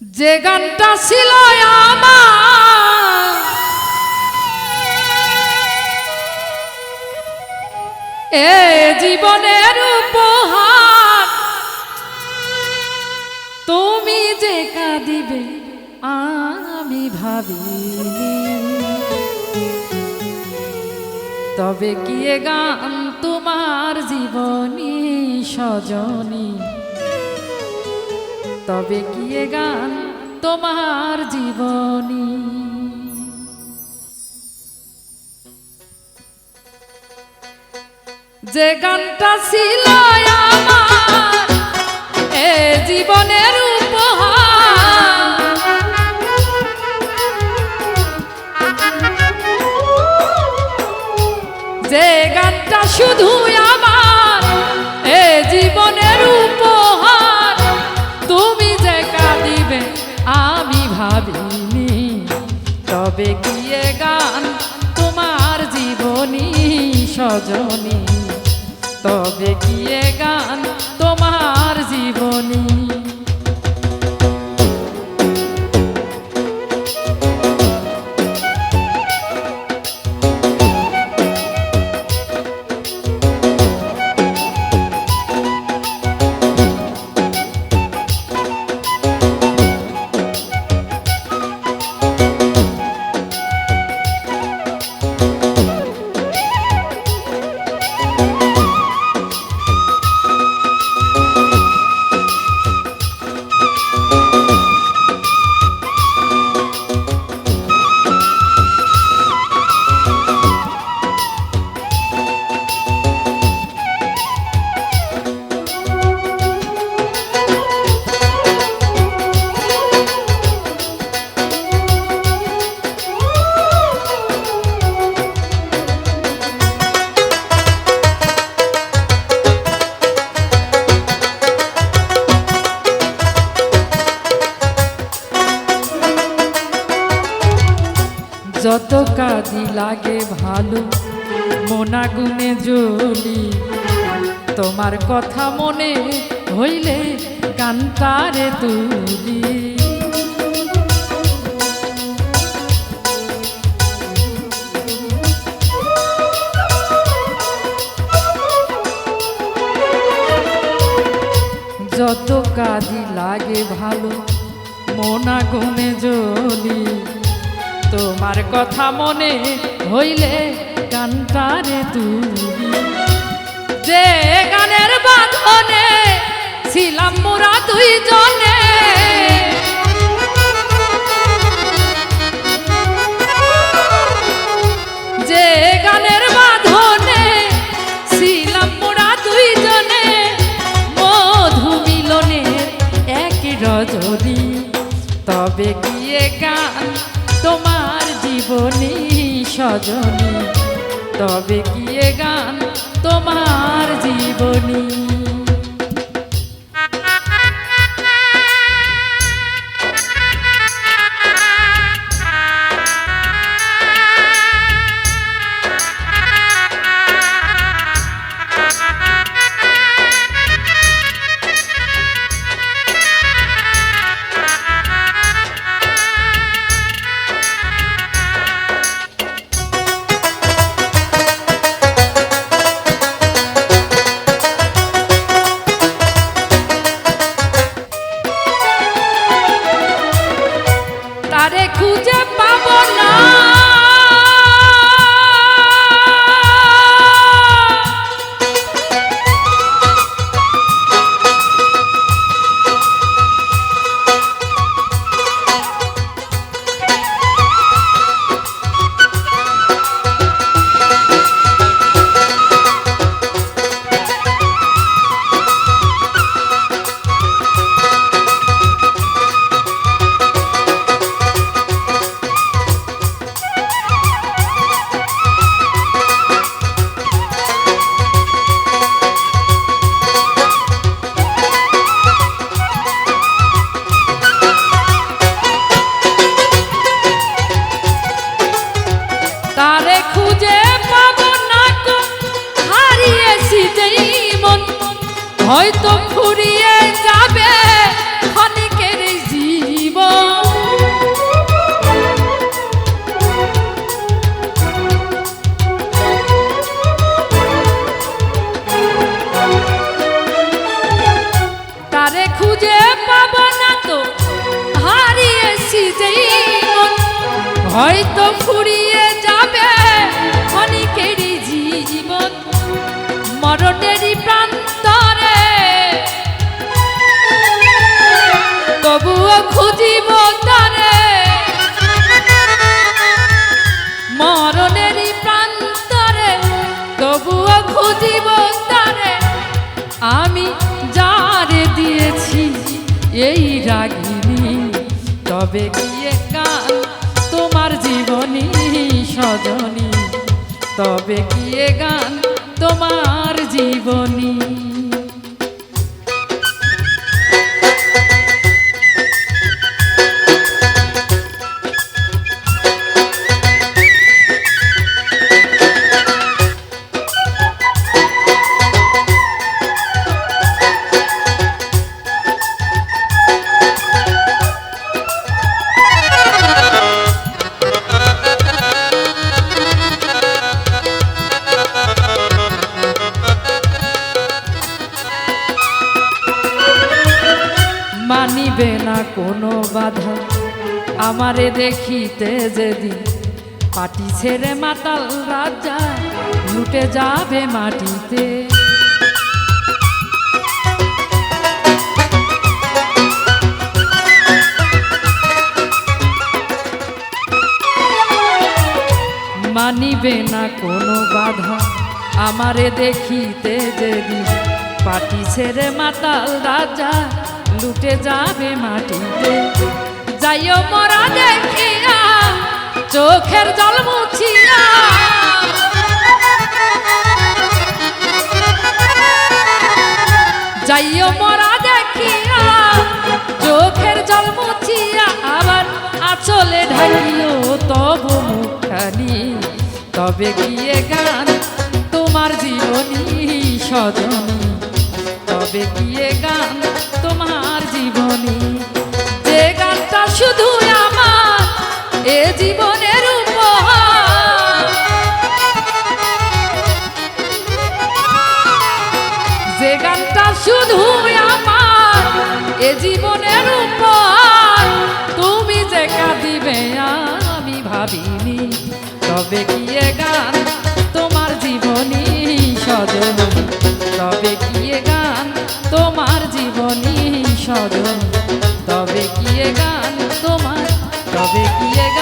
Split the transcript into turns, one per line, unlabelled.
যে গানটা ছিল আমার। এ জীবনের উপহার। তুমি যে কাঁদিবে, আমি ভাবি তবে কি গান তোমার জীবনী সজনী? তবে এ গান তোমার জীবনী। যে গানটা ছিল আমার, এ জীবনের উপহার। যে গানটা শুধু আমার তবে গিয়ে গান তোমার জীবনী সজনী। তবে গিয়ে গান তোমার জীবনী যত কাজই লাগে ভালো মোনা গুনে জ্বলি। তোমার কথা মনে হইলে কান্তারে তুলি। যত কাজই লাগে ভালো মোনা গুনে জ্বলি। তোমার কথা মনে হইলে গানটারে তুলি যে গানের বাঁধনে ছিলাম মোরা দুইজনে। যে গানের বাঁধনে ছিলাম মোরা দুইজনে। মধু মিলনের এক রজনী। তবে গিয়ে গান তোমার সজনী তবে কি গান তোমার জীবনী? যাবে পাব না তো হারিয়েছি হয়তো ফুরিয়ে যাবে ক্ষণিকের জীবন। মরণেরই রাগিনী তবে গিয়ে গান তোমার জীবনী সজনী? তবে গিয়ে গান তোমার জীবনী? কোনো বাধা আমারে দেখিতে যেদিন পাটি ছেড়ে মাতাল রাজা, লুটে যাবে মাটিতে। মানিবে না কোনো বাধা আমারে দেখিতে যেদিন পাটি ছেড়ে মাতাল রাজা লুটে যাবে মাটিতে। যাইও মরা দেখিয়া, চোখের জল মুছিয়া। যাইও মরা দেখিয়া, চোখের জল মুছিয়া। আবার আচলে ঢাকিও তব মুখানি তবে গিয়ে গান তোমার জীবনী সজনী? তবে গিয়ে গান জীবনী। যে গানটা শুধু আমার, এ জীবনের উপহার। যে গানটা শুধু আমার, এ জীবনের উপহার। তুমি যে কাঁদিবে আমি ভাবিনি, তবে গিয়ে গান সজন তবে কি গান তোমার? তবে কি গান